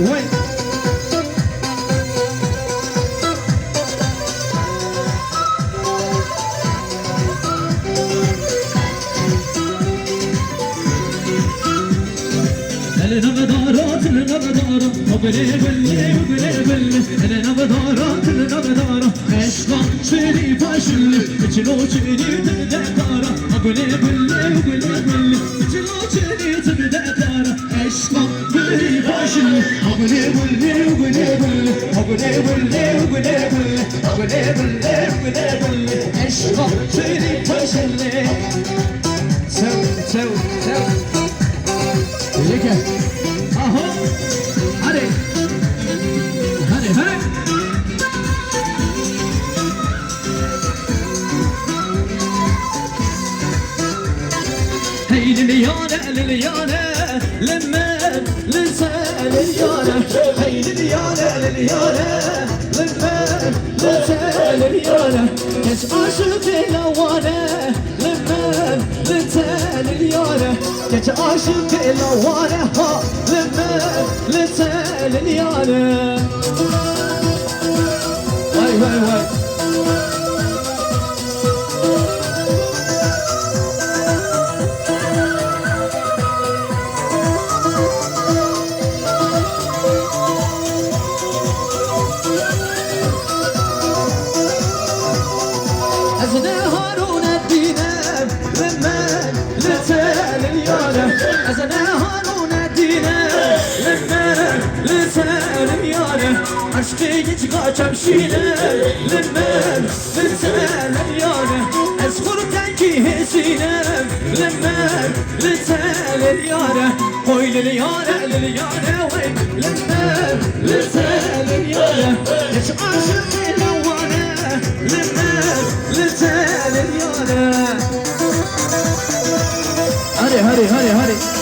Wait, bedara, tiline bedara Habere belle, habere belle Eline bedara, tiline bedara Eşkan çeri başını İçin o çeri tını de kara Habere belle, habere belle İçin o çeri tını de kara Eşkan çeri başını Habere belle, habere belle Habere belle, habere belle Habere belle, habere belle Idziecie? Oho! Hady! Hey Liliane, Liliane, lemme للسال رياله هي للرياله للرياله للمال للسال رياله كش عاشق الأوانة. للمال للسال رياله كش عاشق الأوانة. ها للمال للسال رياله واي أيوة، واي أيوة، واي أيوة. senim yarim. Aşkı geç kaçam şilelim ben Ben senim yarim Ezkurken ki hesinem Lemmen Letelim yarim. Koy lili yare lili yare Vay lemmen Letelim yarim. Geç aşkı dilavane Lemmen Letelim yarim. Hadi hadi hadi hadi.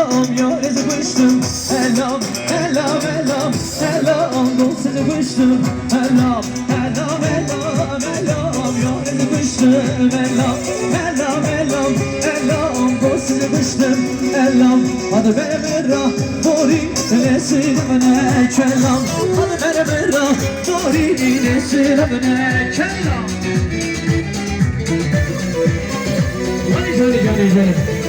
Elam yar sıkıştım Elam elam elam elam dol sıkıştım Elam elam elam elam yar sıkıştım Elam elam elam elam dol sıkıştım Elam hadi bere bera dori lesin bana kelam. Hadi bere bera dori lesin bana kelam. Hadi hadi hadi hadi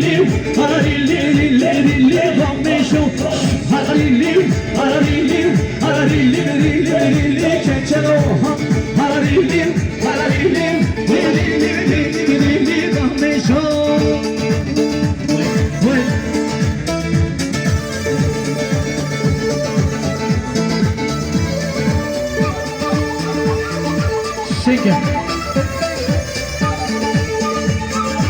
hararilli, hararilli, rilli, rilli, rammeşo. Hararilli,